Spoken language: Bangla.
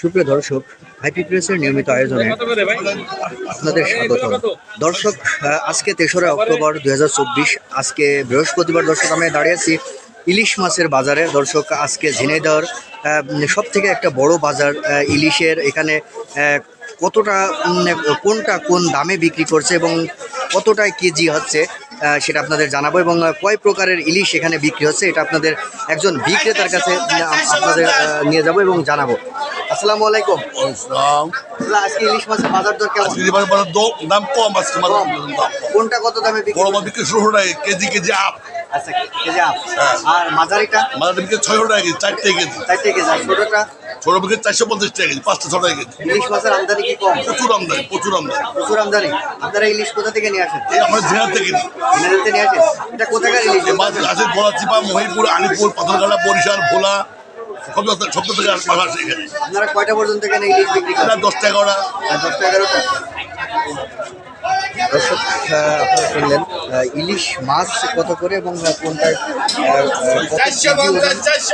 সুপ্রিয় দর্শক হাইপি প্রেসের নিয়মিত আয়োজনে আপনাদের স্বাগত। দর্শক আজকে তেসরা অক্টোবর দুই হাজার চব্বিশ, আজকে বৃহস্পতিবার দর্শক, আমি দাঁড়িয়ে আছি ইলিশ মাছের বাজারে। দর্শক, আজকে ঝিনাইদহর সব থেকে একটা বড় বাজার ইলিশের এখানে কতটা কোনটা কোন দামে বিক্রি করছে এবং কতটায় কেজি হচ্ছে সেটা আপনাদের জানাব এবং কয় প্রকারের ইলিশ এখানে বিক্রি হচ্ছে এটা আপনাদের একজন বিক্রেতার কাছে আপনাদের নিয়ে যাব এবং জানাব। আসসালামু আলাইকুম। আজকে ইলিশ মাছের বাজার দর কেমন? দাম কম আজকে কোনটা কত দামে বিক্রি কেজি কেজি আপ। আচ্ছা কেজি হ্যাঁ। আর মাঝারিটা? বিক্রি ছয়শো টাকা কেজি চারটে কেজি। চারটে কেজি আর ছোটটা? ছোট চারশো পঞ্চাশ টাকা কেজি পাঁচটা ছ টাকা কেজি। ইলিশ মাছের আমদানি কি কম? প্রচুর আমদানি প্রচুর আমদানি। প্রচুর আমদানি। আপনারা ইলিশ কোথা থেকে নিয়ে আসেন? এই আমরা জেলা থেকে নিই। দিনাজপুর নিয়ে আসেন? এটা কোথাকার ইলিশ? মাছ আছে গোলা চিপা মহিপুর আলিপুর পাথরঘাটা বরিশাল ভোলা সব সব থেকে মাছ আসে এখানে। আপনারা কয়টা পর্যন্ত এখানে ইলিশ বিক্রি করেন? দশটা এগারোটা। দশটা এগারোটা? দর্শক আপনারা শুনলেন ইলিশ মাছ কত করে এবং কোনটার কত